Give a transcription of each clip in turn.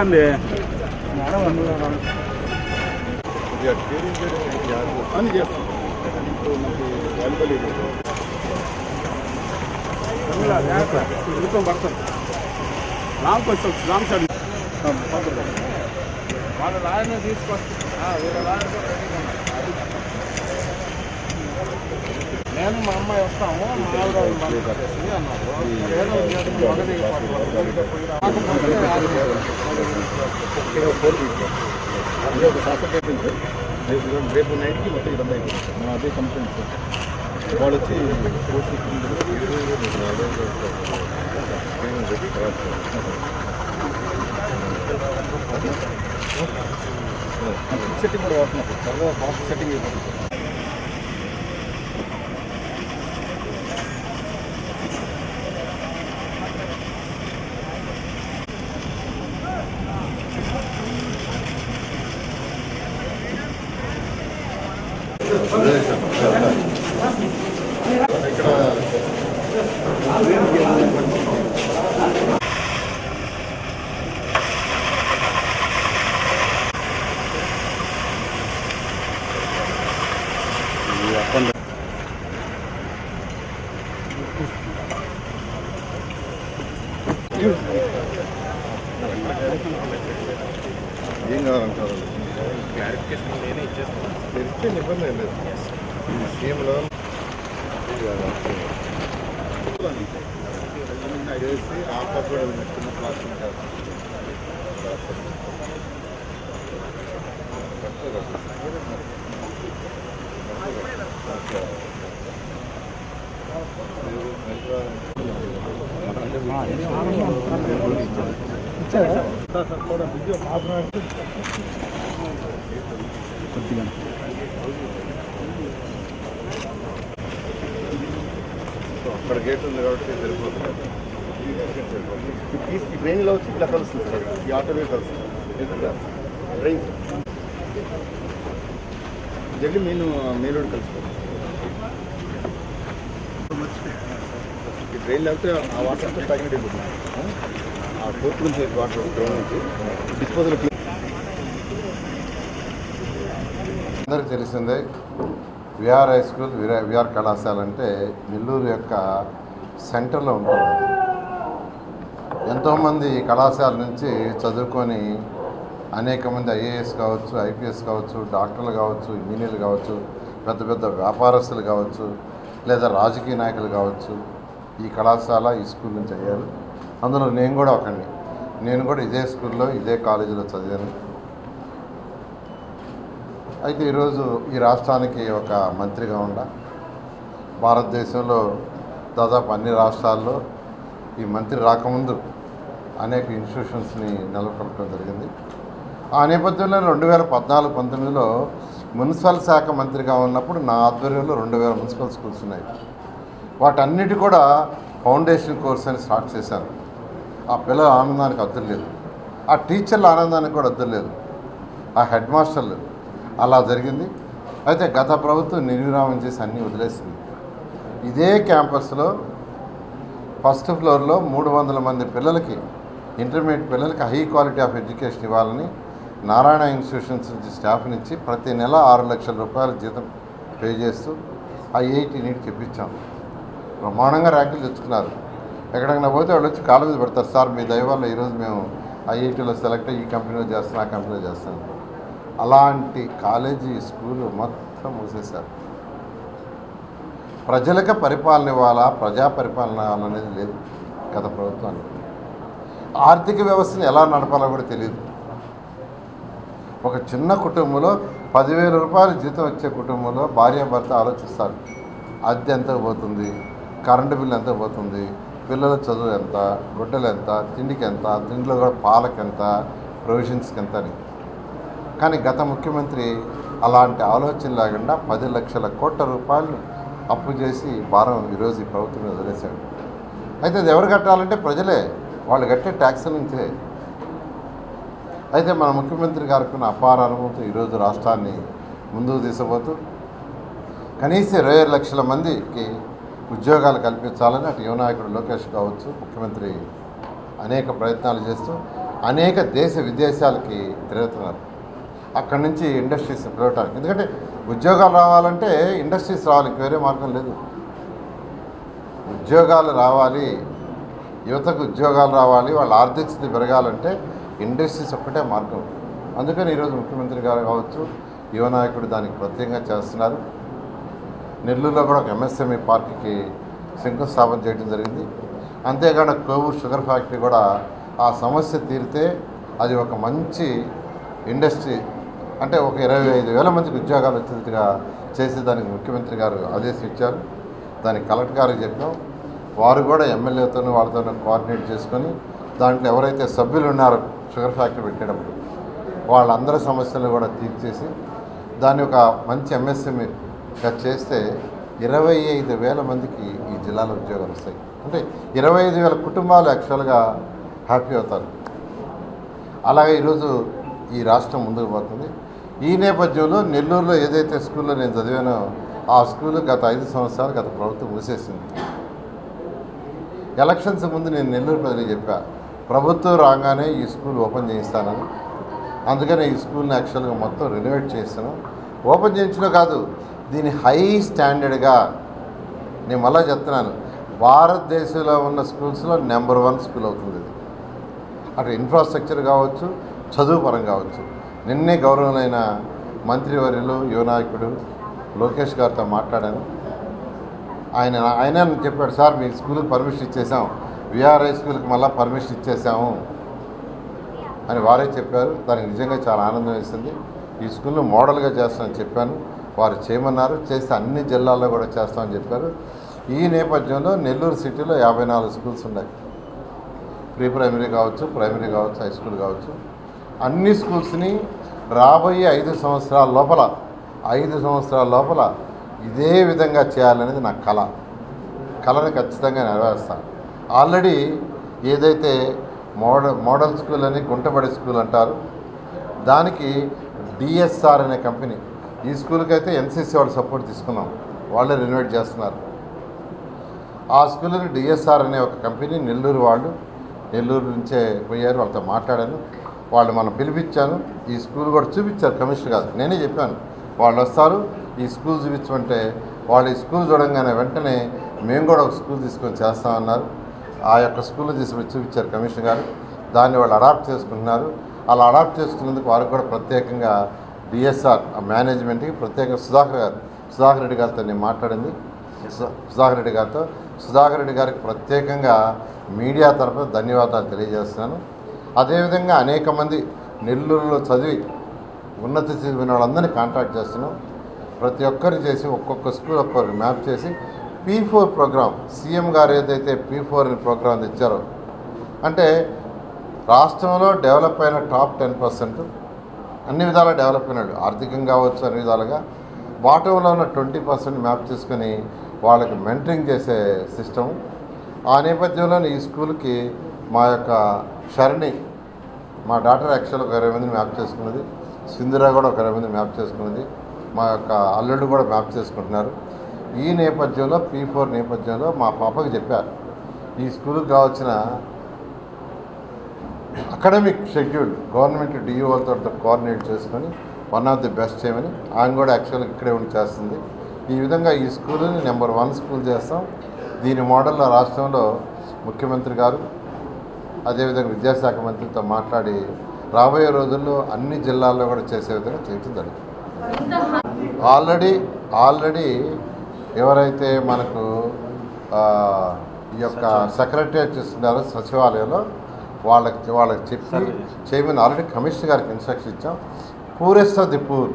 రండి అని చేస్తాం. పడతాం లాంగ్ కొంచెం లాంగ్ సైడ్ వాళ్ళ లాయర్ని తీసుకొస్తా వేరే లాయర్ కూడా రెడీగా ఉన్నారు. నేను మా అమ్మాయి వస్తాము మా ఆవిడ అన్నారు. ఏదో ఒకటి అదే ఒక రేపు రేపు నైట్కి మొత్తం ఇదంతా అయిపోయింది అదే కంప్లైంట్ వాళ్ళు వచ్చి సెట్టింగ్ కూడా వాడుతున్నారు. త్వరగా ఫాస్ట్ సెట్టింగ్ అయిపోతుంది ఏం కావాలంటారు క్లారిఫికేషన్ నేనే ఇచ్చేస్తాను తెలిస్తే ఇబ్బంది ఏం లేదు సీఎంలో చేసి ఆ పక్కన అక్కడ గేట్ ఉంది కాబట్టి సరిపోతుంది. ఈ పీస్ ట్రైన్లో వచ్చి ఇలా కలుస్తుంది సార్. ఈ ఆటోవే కలుస్తుంది. ట్రైన్. జల్లి మెయిన్ మెయిన్ కలుసుకోండి. ఈ ట్రైన్ లేకపోతే ఆ వాటర్ అంతా స్టాగ్నెట్ వెళ్ళిపోతున్నాను ఆ పోర్ట్ నుంచి వాటర్ ట్రైన్ నుంచి డిస్పోజల్ అందరికీ తెలిసిందే విఆర్ హై స్కూల్ విఆర్ కళాశాల అంటే నెల్లూరు యొక్క సెంటర్లో ఉంటుంది. ఎంతోమంది ఈ కళాశాల నుంచి చదువుకొని అనేక మంది ఐఏఎస్ కావచ్చు ఐపీఎస్ కావచ్చు డాక్టర్లు కావచ్చు ఇంజనీర్లు కావచ్చు పెద్ద పెద్ద వ్యాపారస్తులు కావచ్చు లేదా రాజకీయ నాయకులు కావచ్చు ఈ కళాశాల ఈ స్కూల్ నుంచి అయ్యారు. అందులో నేను కూడా ఒకడిని. నేను కూడా ఇదే స్కూల్లో ఇదే కాలేజీలో చదివాను. అయితే ఈరోజు ఈ రాష్ట్రానికి ఒక మంత్రిగా ఉండ. భారతదేశంలో దాదాపు అన్ని రాష్ట్రాల్లో ఈ మంత్రి రాకముందు అనేక ఇన్స్టిట్యూషన్స్ని నెలకొల్పడం జరిగింది. ఆ నేపథ్యంలో రెండు వేల పద్నాలుగు పంతొమ్మిదిలో మున్సిపల్ శాఖ మంత్రిగా ఉన్నప్పుడు నా ఆధ్వర్యంలో రెండు వేల మున్సిపల్ స్కూల్స్ ఉన్నాయి. వాటన్నిటి కూడా ఫౌండేషన్ కోర్స్ అని స్టార్ట్ చేశాను ఆ పిల్లల ఆనందానికి అద్దరు లేదు. ఆ టీచర్ల ఆనందానికి కూడా అద్దరు లేదు. ఆ హెడ్ మాస్టర్లు అలా జరిగింది. అయితే గత ప్రభుత్వం నిర్విరామం చేసి అన్నీ వదిలేసింది. ఇదే క్యాంపస్లో ఫస్ట్ ఫ్లోర్లో మూడు వందల మంది పిల్లలకి ఇంటర్మీడియట్ పిల్లలకి హై క్వాలిటీ ఆఫ్ ఎడ్యుకేషన్ ఇవ్వాలని నారాయణ ఇన్స్టిట్యూషన్స్ నుంచి స్టాఫ్ ఇచ్చి ప్రతి నెల ఆరు లక్షల రూపాయల జీతం పే చేస్తూ ఐఐటి నీట్ చెప్పించాం. బ్రహ్మాండంగా ర్యాంకులు తెచ్చుకున్నారు. ఎక్కడికైనా పోతే వాళ్ళు వచ్చి కాళ్ళ మీద పెడతారు సార్ మీ దయ వల్ల ఈరోజు మేము ఐఐటీలో సెలెక్ట్ అయ్యి ఈ కంపెనీలో చేస్తాను ఆ కంపెనీలో చేస్తాను అలాంటి కాలేజీ స్కూలు మొత్తం మూసేశారు. ప్రజలకు పరిపాలన ఇవ్వాలా ప్రజా పరిపాలన ఇవ్వాలనేది లేదు గత ప్రభుత్వానికి. ఆర్థిక వ్యవస్థను ఎలా నడపాలో కూడా తెలియదు. ఒక చిన్న కుటుంబంలో పదివేల రూపాయలు జీతం వచ్చే కుటుంబంలో భార్యాభర్త ఆలోచిస్తారు. అద్దె ఎంత పోతుంది? కరెంటు బిల్లు ఎంత పోతుంది? పిల్లల చదువు ఎంత? గుడ్డలు ఎంత? తిండికి ఎంత? తిండిలో కూడా పాలకు ఎంత? ప్రొవిజన్స్కి ఎంత అని. కానీ గత ముఖ్యమంత్రి అలాంటి ఆలోచన లేకుండా పది లక్షల కోట్ల రూపాయలు అప్పు చేసి భారం ఈరోజు ఈ ప్రభుత్వం మీద వదిలేశాడు. అయితే అది ఎవరు కట్టాలంటే ప్రజలే. వాళ్ళు కట్టే ట్యాక్స్ నుంచే అయితే మన ముఖ్యమంత్రి గారికి ఉన్న అపార అనుభవంతో ఈరోజు రాష్ట్రాన్ని ముందుకు తీసుకుపోతూ కనీసం ఇరవై లక్షల మందికి ఉద్యోగాలు కల్పించాలని అటు యువనాయకుడు లోకేష్ కావచ్చు ముఖ్యమంత్రి అనేక ప్రయత్నాలు చేస్తూ అనేక దేశ విదేశాలకి తిరుగుతున్నారు. అక్కడి నుంచి ఇండస్ట్రీస్ పిలవటానికి. ఎందుకంటే ఉద్యోగాలు రావాలంటే ఇండస్ట్రీస్ రావాలి వేరే మార్గం లేదు. ఉద్యోగాలు రావాలి యువతకు ఉద్యోగాలు రావాలి వాళ్ళ ఆర్థిక స్థితి పెరగాలంటే ఇండస్ట్రీస్ ఒక్కటే మార్గం. అందుకని ఈరోజు ముఖ్యమంత్రి గారు కావచ్చు యువ నాయకుడు దానికి ప్రత్యేకంగా చేస్తున్నారు. నెల్లూరులో కూడా ఒక ఎంఎస్ఎంఈ పార్క్కి శంకుస్థాపన చేయడం జరిగింది. అంతేకాకుండా కోవూరు షుగర్ ఫ్యాక్టరీ కూడా ఆ సమస్య తీరితే అది ఒక మంచి ఇండస్ట్రీ అంటే ఒక ఇరవై ఐదు వేల మందికి ఉద్యోగాలు వచ్చేట్టుగా చేసేదానికి ముఖ్యమంత్రి గారు ఆదేశం ఇచ్చారు దానికి కలెక్టర్ గారికి చెప్పాం. వారు కూడా ఎమ్మెల్యేతో వాళ్ళతో కోఆర్డినేట్ చేసుకొని దాంట్లో ఎవరైతే సభ్యులు ఉన్నారో షుగర్ ఫ్యాక్టరీ పెట్టేటప్పుడు వాళ్ళందరి సమస్యలు కూడా తీర్చేసి దాన్ని ఒక మంచి ఎంఎస్ఎంఈగా చేస్తే ఇరవై ఐదు వేల మందికి ఈ జిల్లాలో ఉద్యోగాలు వస్తాయి. అంటే ఇరవై ఐదు వేల కుటుంబాలు యాక్చువల్గా హ్యాపీ అవుతారు. అలాగే ఈరోజు ఈ రాష్ట్రం ముందుకు పోతుంది. ఈ నేపథ్యంలో నెల్లూరులో ఏదైతే స్కూల్లో నేను చదివానో ఆ స్కూల్ గత ఐదు సంవత్సరాలు గత ప్రభుత్వం మూసేసింది. ఎలక్షన్స్ ముందు నేను నెల్లూరు ప్రజలకు చెప్పా ప్రభుత్వం రాగానే ఈ స్కూల్ ఓపెన్ చేయిస్తానని అందుకనే ఈ స్కూల్ని యాక్చువల్గా మొత్తం రెనోవేట్ చేస్తాను ఓపెన్ చేయించడం కాదు దీని హై స్టాండర్డ్గా నేను మళ్ళా చెప్తున్నాను. భారతదేశంలో ఉన్న స్కూల్స్లో నెంబర్ వన్ స్కూల్ అవుతుంది ఇది. అటు ఇన్ఫ్రాస్ట్రక్చర్ కావచ్చు చదువు పరం కావచ్చు. నిన్నే గౌరవమైన మంత్రివర్యులు యువనాయకుడు లోకేష్ గారితో మాట్లాడాను. ఆయన ఆయన చెప్పాడు సార్ మీ స్కూల్కి పర్మిషన్ ఇచ్చేసాం. విఆర్ఐ స్కూల్కి మళ్ళీ పర్మిషన్ ఇచ్చేసాము. అని వారే చెప్పారు. దానికి నిజంగా చాలా ఆనందం వేసింది. ఈ స్కూల్ను మోడల్గా చేస్తామని చెప్పాను. వారు చేయమన్నారు. చేస్తే అన్ని జిల్లాల్లో కూడా చేస్తామని చెప్పారు. ఈ నేపథ్యంలో నెల్లూరు సిటీలో యాభై నాలుగు స్కూల్స్ ఉన్నాయి. ప్రీ ప్రైమరీ కావచ్చు ప్రైమరీ కావచ్చు హై స్కూల్ కావచ్చు. అన్ని స్కూల్స్ని రాబోయే ఐదు సంవత్సరాల లోపల ఐదు సంవత్సరాల లోపల ఇదే విధంగా చేయాలనేది నా కళ. కళని ఖచ్చితంగా నెరవేరుస్తాను ఆల్రెడీ ఏదైతే మోడల్ మోడల్ స్కూల్ అని గుంటబడి స్కూల్ అంటారు దానికి డిఎస్ఆర్ అనే కంపెనీ ఈ స్కూల్కి అయితే ఎన్సీసీ వాళ్ళు సపోర్ట్ తీసుకున్నాం. వాళ్ళే రెనోవేట్ చేస్తున్నారు. ఆ స్కూల్ని డిఎస్ఆర్ అనే ఒక కంపెనీ నెల్లూరు వాళ్ళు నెల్లూరు నుంచే పోయారు వాళ్ళతో మాట్లాడాను. వాళ్ళు మనం పిలిపించాను. ఈ స్కూల్ కూడా చూపించారు కమిషనర్ గారు. నేనే చెప్పాను వాళ్ళు వస్తారు ఈ స్కూల్ చూపించమంటే వాళ్ళు ఈ స్కూల్ చూడంగానే వెంటనే మేము కూడా ఒక స్కూల్ తీసుకొని చేస్తామన్నారు. ఆ యొక్క స్కూల్ తీసుకొని చూపించారు కమిషనర్ గారు. దాన్ని వాళ్ళు అడాప్ట్ చేసుకుంటున్నారు. అలా అడాప్ట్ చేసుకున్నందుకు వారికి కూడా ప్రత్యేకంగా డిఎస్ఆర్ ఆ మేనేజ్మెంట్కి ప్రత్యేకంగా సుధాకర్ గారు సుధాకర్ రెడ్డి గారితో నేను మాట్లాడింది. సుధాకర్ రెడ్డి గారితో. సుధాకర్ రెడ్డి గారికి ప్రత్యేకంగా మీడియా తరఫున ధన్యవాదాలు తెలియజేస్తున్నాను. అదేవిధంగా అనేక మంది నెల్లూరులో చదివి ఉన్నత చదివిన వాళ్ళందరినీ కాంటాక్ట్ చేస్తున్నాం. ప్రతి ఒక్కరు చేసి ఒక్కొక్క స్కూల్ ఒక్కొక్కరు మ్యాప్ చేసి పీ ఫోర్ ప్రోగ్రామ్ సీఎం గారు ఏదైతే పీ ఫోర్ అనే ప్రోగ్రామ్ తెచ్చారో అంటే రాష్ట్రంలో డెవలప్ అయిన టాప్ టెన్ పర్సెంట్ అన్ని విధాలా డెవలప్ అయినాడు. ఆర్థికంగా కావచ్చు అన్ని విధాలుగా. బాటంలో ఉన్న ట్వంటీ పర్సెంట్ మ్యాప్ చేసుకొని వాళ్ళకి మెంటరింగ్ చేసే సిస్టమ్ ఆ నేపథ్యంలో ఈ స్కూల్కి మా యొక్క షరణి మా డాటర్ యాక్చువల్ ఒక ఇరవై మందిని మ్యాప్ చేసుకున్నది. సింధురా కూడా ఒక ఇరవై మంది మ్యాప్ చేసుకున్నది. మా యొక్క అల్లుడు కూడా మ్యాప్ చేసుకుంటున్నారు. ఈ నేపథ్యంలో పీ ఫోర్ నేపథ్యంలో మా పాపకి చెప్పారు. ఈ స్కూల్కి కావాల్సిన అకాడమిక్ షెడ్యూల్ గవర్నమెంట్ డిఓలతో కోఆర్డినేట్ చేసుకొని వన్ ఆఫ్ ది బెస్ట్ చేయమని ఆమె కూడా యాక్చువల్గా ఇక్కడే ఉండి చేస్తుంది. ఈ విధంగా ఈ స్కూల్ని నెంబర్ వన్ స్కూల్ చేస్తాం. దీని మోడల్లో రాష్ట్రంలో ముఖ్యమంత్రి గారు అదేవిధంగా విద్యాశాఖ మంత్రితో మాట్లాడి రాబోయే రోజుల్లో అన్ని జిల్లాల్లో కూడా చేసే విధంగా చేయటం జరుగుతుంది. ఆల్రెడీ ఆల్రెడీ ఎవరైతే మనకు ఈ యొక్క సెక్రటరియట్ చేస్తున్నారో సచివాలయంలో వాళ్ళకి వాళ్ళకి చెప్పి చైర్మన్ ఆల్రెడీ కమిషనర్ గారికి ఇన్స్ట్రక్షన్ ఇచ్చాం. Poorest of the poor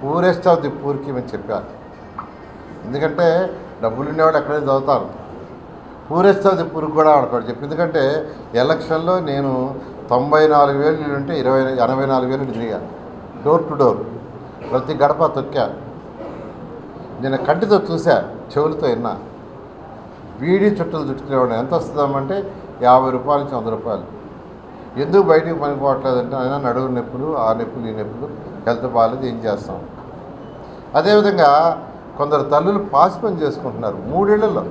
poorest of the పూర్కి మేము చెప్పారు ఎందుకంటే డబ్బులు ఉండేవాళ్ళు ఎక్కడైనా చదువుతారు. పూరెస్ట్ ఆఫ్ ది పూర్ కూడా వాడు చెప్పి ఎందుకంటే ఎలక్షన్లో నేను తొంభై నాలుగు వేలు ఉంటే ఇరవై ఎనభై నాలుగు వేలు తిరిగాను డోర్ టు డోర్. ప్రతి గడప తొక్కా. నేను కంటితో చూసా చెవులతో విన్నా. బీడీ చుట్టలు చుట్టుకునేవాడు ఎంత వస్తుందామంటే యాభై రూపాయల నుంచి వంద రూపాయలు. ఎందుకు బయటికి పనిపోవట్లేదంటే అయినా నడువు నొప్పులు ఆ నొప్పులు ఈ నొప్పులు హెల్త్ బాగాలేదు ఏం చేస్తాం? అదేవిధంగా కొందరు తల్లులు పాసి పని చేసుకుంటున్నారు మూడేళ్ళలో.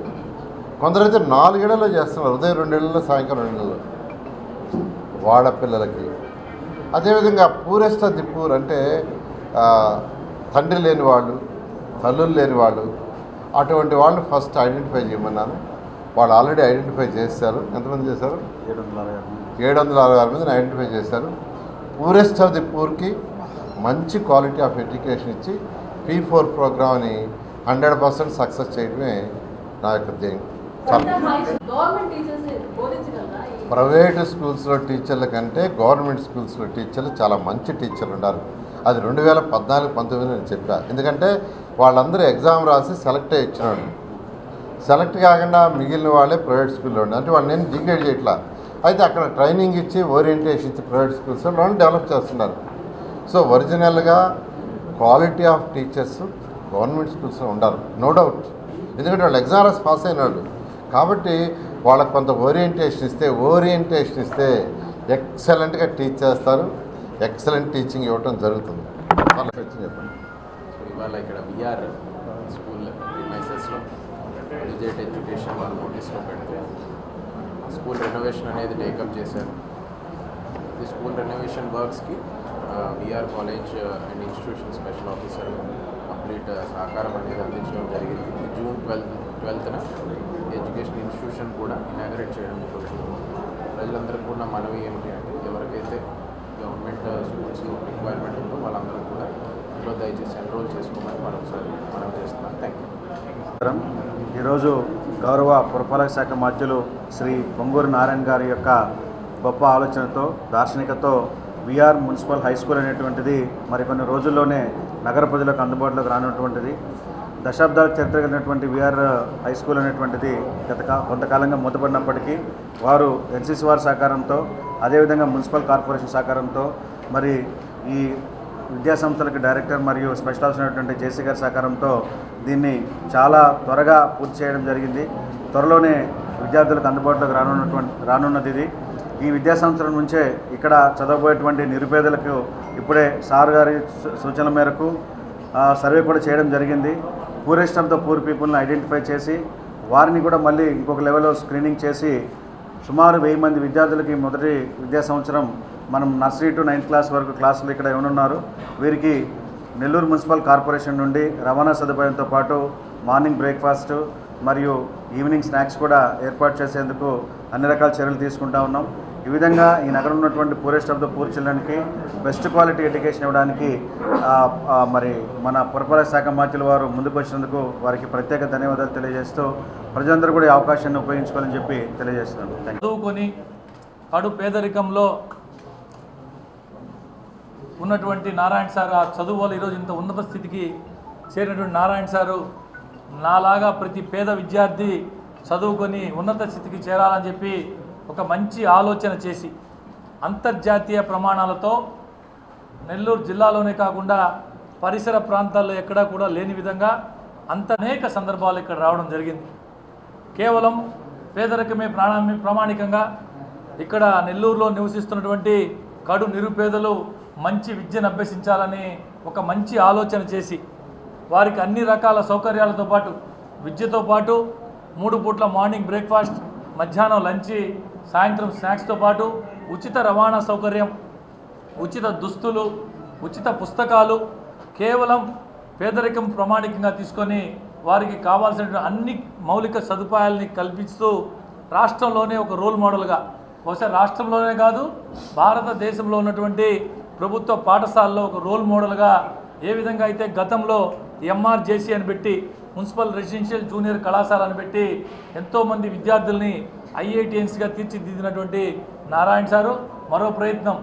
కొందరైతే నాలుగేళ్ళలో చేస్తున్నారు ఉదయం రెండేళ్ళలో సాయంకాలం రెండేళ్ళలో. వాడపిల్లలకి అదేవిధంగా పూరెస్ట దిప్పూర్ అంటే తండ్రి లేని వాళ్ళు తల్లులు లేని వాళ్ళు అటువంటి వాళ్ళని ఫస్ట్ ఐడెంటిఫై చేయమన్నాను. వాళ్ళు ఆల్రెడీ ఐడెంటిఫై చేశారు. ఎంతమంది చేశారు? ఏడు వందల అరవై ఆరు మంది. ఏడు వందల అరవై ఆరు మందిని ఐడెంటిఫై చేశారు. పూరెస్ట్ ఆఫ్ ది పూర్కి మంచి క్వాలిటీ ఆఫ్ ఎడ్యుకేషన్ ఇచ్చి పీ ఫోర్ ప్రోగ్రామ్ని హండ్రెడ్ పర్సెంట్ సక్సెస్ చేయడమే నా యొక్క ధ్యేయం. ప్రైవేట్ స్కూల్స్లో టీచర్ల కంటే గవర్నమెంట్ స్కూల్స్లో టీచర్లు చాలా మంచి టీచర్లు ఉన్నారు అది రెండు వేల పద్నాలుగు పంతొమ్మిది నేను చెప్పా. ఎందుకంటే వాళ్ళందరూ ఎగ్జామ్ రాసి సెలెక్ట్ అయ్యి ఇచ్చినాడు సెలెక్ట్ కాకుండా మిగిలిన వాళ్ళే ప్రైవేట్ స్కూల్లో ఉండే. అంటే వాళ్ళు నేను డిగ్రేడ్ చేయట్లా. అయితే అక్కడ ట్రైనింగ్ ఇచ్చి ఓరియంటేషన్ ఇచ్చి ప్రైవేట్ స్కూల్స్లో వాళ్ళు డెవలప్ చేస్తున్నారు. సో ఒరిజినల్గా క్వాలిటీ ఆఫ్ టీచర్స్ గవర్నమెంట్ స్కూల్స్లో ఉండరు నో డౌట్. ఎందుకంటే వాళ్ళు ఎగ్జామ్ రాసి పాస్ అయిన వాళ్ళు. కాబట్టి వాళ్ళకు కొంత ఓరియంటేషన్ ఇస్తే ఓరియంటేషన్ ఇస్తే ఎక్సలెంట్గా టీచ్ చేస్తారు. ఎక్సలెంట్ టీచింగ్ ఇవ్వటం జరుగుతుంది. చాలా చెప్పండి. సో ఇవాళ ఇక్కడ విఆర్ స్కూల్ ప్రిమైసెస్లో విజేట్ ఎడ్యుకేషన్ వాళ్ళు నోటీస్లో పెడితే స్కూల్ రెనోవేషన్ అనేది టేకప్ చేశారు. ఈ school renovation వర్క్స్కి VR college and institution special officer complete సహకారం అనేది అందించడం జరిగింది. జూన్ ట్వెల్త్ ట్వెల్త్న ఎడ్యుకేషన్ ఇన్స్టిట్యూషన్ కూడా ఇనాగరేట్ చేయడం జరుగుతుంది. ప్రజలందరికీ కూడా మనవి ఏమిటి అంటే ఎవరికైతే గవర్నమెంట్ స్కూల్స్లో రిక్వైర్మెంట్ ఉందో వాళ్ళందరూ కూడా ఇందులో దయచేసి ఎన్రోల్ చేసుకోమని మరొకసారి మనం చేస్తున్నాం. థ్యాంక్ యూ ఈరోజు గౌరవ పురపాలక శాఖ మధ్యులు శ్రీ పొంగూరు నారాయణ గారి యొక్క గొప్ప ఆలోచనతో దార్శనికతో విఆర్ మున్సిపల్ హై స్కూల్ అనేటువంటిది మరికొన్ని రోజుల్లోనే నగర ప్రజలకు అందుబాటులోకి రానటువంటిది దశాబ్దాల చరిత్ర కలిగినటువంటి విఆర్ హై స్కూల్ అనేటువంటిది గత కొంతకాలంగా మూతపడినప్పటికీ వారు ఎన్సీసీ వారి సహకారంతో అదేవిధంగా మున్సిపల్ కార్పొరేషన్ సహకారంతో మరి ఈ విద్యా సంస్థలకు డైరెక్టర్ మరియు స్పెషల్ ఆఫీసర్ అయినటువంటి జేసీ గారి సహకారంతో దీన్ని చాలా త్వరగా పూర్తి చేయడం జరిగింది. త్వరలోనే విద్యార్థులకు అందుబాటులోకి రానున్నటువంటి రానున్నది ఇది. ఈ విద్యా సంస్థల నుంచే ఇక్కడ చదవబోయేటువంటి నిరుపేదలకు ఇప్పుడే సార్ గారి సూచనల మేరకు సర్వే కూడా చేయడం జరిగింది. పూరెస్ట్ పూర్ పీపుల్ని ఐడెంటిఫై చేసి వారిని కూడా మళ్ళీ ఇంకొక లెవెల్లో స్క్రీనింగ్ చేసి సుమారు వెయ్యి మంది విద్యార్థులకి మొదటి విద్యా సంవత్సరం మనం నర్సరీ టు నైన్త్ క్లాస్ వరకు క్లాసులు ఇక్కడ ఉన్నారు వీరికి నెల్లూరు మున్సిపల్ కార్పొరేషన్ నుండి రవాణా సదుపాయంతో పాటు మార్నింగ్ బ్రేక్ఫాస్ట్ మరియు ఈవినింగ్ స్నాక్స్ కూడా ఏర్పాటు చేసేందుకు అన్ని రకాల చర్యలు తీసుకుంటా ఉన్నాం. ఈ విధంగా ఈ నగరం ఉన్నటువంటి పూరెస్ట్ ఆఫ్ ద పూర్ చిల్డ్రన్కి బెస్ట్ క్వాలిటీ ఎడ్యుకేషన్ ఇవ్వడానికి మరి మన పురపాలక శాఖ మంత్రుల వారు ముందుకు వచ్చినందుకు వారికి ప్రత్యేక ధన్యవాదాలు తెలియజేస్తూ ప్రజలందరూ కూడా ఈ అవకాశాన్ని ఉపయోగించుకోవాలని చెప్పి తెలియజేస్తున్నాను. చదువుకొని కడు పేదరికంలో ఉన్నటువంటి నారాయణ సార్ ఆ చదువు వల్ల ఈరోజు ఇంత ఉన్నత స్థితికి చేరినటువంటి నారాయణ సారు నాలాగా ప్రతి పేద విద్యార్థి చదువుకొని ఉన్నత స్థితికి చేరాలని చెప్పి ఒక మంచి ఆలోచన చేసి అంతర్జాతీయ ప్రమాణాలతో నెల్లూరు జిల్లాలోనే కాకుండా పరిసర ప్రాంతాల్లో ఎక్కడా కూడా లేని విధంగా అంత అనేక సందర్భాలు ఇక్కడ రావడం జరిగింది. కేవలం పేదరికమే ప్రాణామి ప్రామాణికంగా ఇక్కడ నెల్లూరులో నివసిస్తున్నటువంటి కడు నిరుపేదలు మంచి విద్యను అభ్యసించాలని ఒక మంచి ఆలోచన చేసి వారికి అన్ని రకాల సౌకర్యాలతో పాటు విద్యతో పాటు మూడు పూట్ల మార్నింగ్ బ్రేక్ఫాస్ట్ మధ్యాహ్నం లంచ్ సాయంత్రం స్నాక్స్తో పాటు ఉచిత రవాణా సౌకర్యం ఉచిత దుస్తులు ఉచిత పుస్తకాలు కేవలం పేదరికం ప్రామాణికంగా తీసుకొని వారికి కావాల్సిన అన్ని మౌలిక సదుపాయాలని కల్పిస్తూ రాష్ట్రంలోనే ఒక రోల్ మోడల్గా బహుశా రాష్ట్రంలోనే కాదు భారతదేశంలో ఉన్నటువంటి ప్రభుత్వ పాఠశాలలో ఒక రోల్ మోడల్గా ఏ విధంగా అయితే గతంలో ఎంఆర్జేసీ అని పెట్టి మున్సిపల్ రెసిడెన్షియల్ జూనియర్ కళాశాల అని పెట్టి ఎంతోమంది విద్యార్థుల్ని ఐఐటిఎన్స్గా తీర్చిదిద్దినటువంటి నారాయణ సారు మరో ప్రయత్నం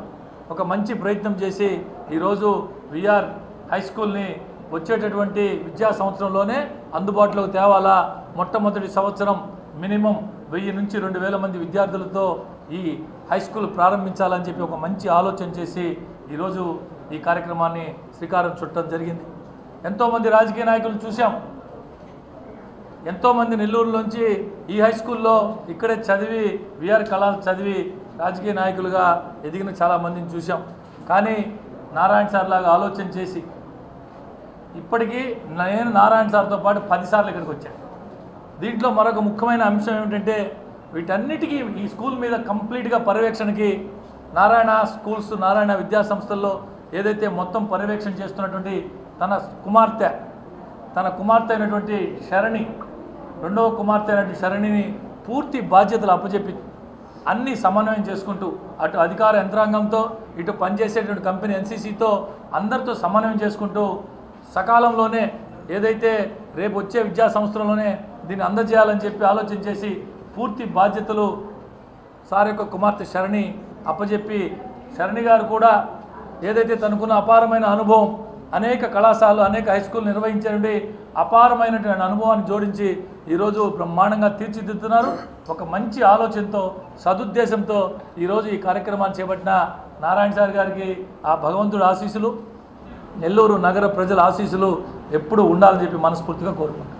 ఒక మంచి ప్రయత్నం చేసి ఈరోజు విఆర్ హై స్కూల్ని వచ్చేటటువంటి విద్యా సంవత్సరంలోనే అందుబాటులోకి తేవాలా? మొట్టమొదటి సంవత్సరం మినిమం వెయ్యి నుంచి రెండు వేల మంది విద్యార్థులతో ఈ హై స్కూల్ ప్రారంభించాలని చెప్పి ఒక మంచి ఆలోచన చేసి ఈరోజు ఈ కార్యక్రమాన్ని శ్రీకారం చుట్టడం జరిగింది. ఎంతోమంది రాజకీయ నాయకులు చూసాం ఎంతోమంది నెల్లూరులోంచి ఈ హై స్కూల్లో ఇక్కడే చదివి విఆర్ కళాలు చదివి రాజకీయ నాయకులుగా ఎదిగిన చాలామందిని చూసాం కానీ నారాయణ సార్ లాగా ఆలోచన చేసి ఇప్పటికీ నేను నారాయణ సార్తో పాటు పదిసార్లు ఇక్కడికి వచ్చాను. దీంట్లో మరొక ముఖ్యమైన అంశం ఏమిటంటే వీటన్నిటికీ ఈ స్కూల్ మీద కంప్లీట్గా పర్యవేక్షణకి నారాయణ స్కూల్స్ నారాయణ విద్యా సంస్థల్లో ఏదైతే మొత్తం పర్యవేక్షణ చేస్తున్నటువంటి తన కుమార్తె తన కుమార్తె అయినటువంటి శరణి రెండవ కుమార్తె అయినటువంటి శరణిని పూర్తి బాధ్యతలు అప్పచెప్పి అన్ని సమన్వయం చేసుకుంటూ అటు అధికార యంత్రాంగంతో ఇటు పనిచేసేటువంటి కంపెనీ ఎన్సీసీతో అందరితో సమన్వయం చేసుకుంటూ సకాలంలోనే ఏదైతే రేపు వచ్చే విద్యా సంవత్సరంలోనే దీన్ని అందజేయాలని చెప్పి ఆలోచన చేసి పూర్తి బాధ్యతలు సార్ యొక్క కుమార్తె శరణి అప్పచెప్పి శరణి గారు కూడా ఏదైతే తనకున్న అపారమైన అనుభవం అనేక కళాశాలలు అనేక హై స్కూల్ నిర్వహించినటువంటి అపారమైనటువంటి అనుభవాన్ని జోడించి ఈరోజు బ్రహ్మాండంగా తీర్చిదిద్దుతున్నారు. ఒక మంచి ఆలోచనతో సదుద్దేశంతో ఈరోజు ఈ కార్యక్రమాన్ని చేపట్టిన నారాయణ సార్ గారికి ఆ భగవంతుడి ఆశీస్సులు నెల్లూరు నగర ప్రజల ఆశీస్సులు ఎప్పుడూ ఉండాలని చెప్పి మనస్ఫూర్తిగా కోరుకుంటున్నాను.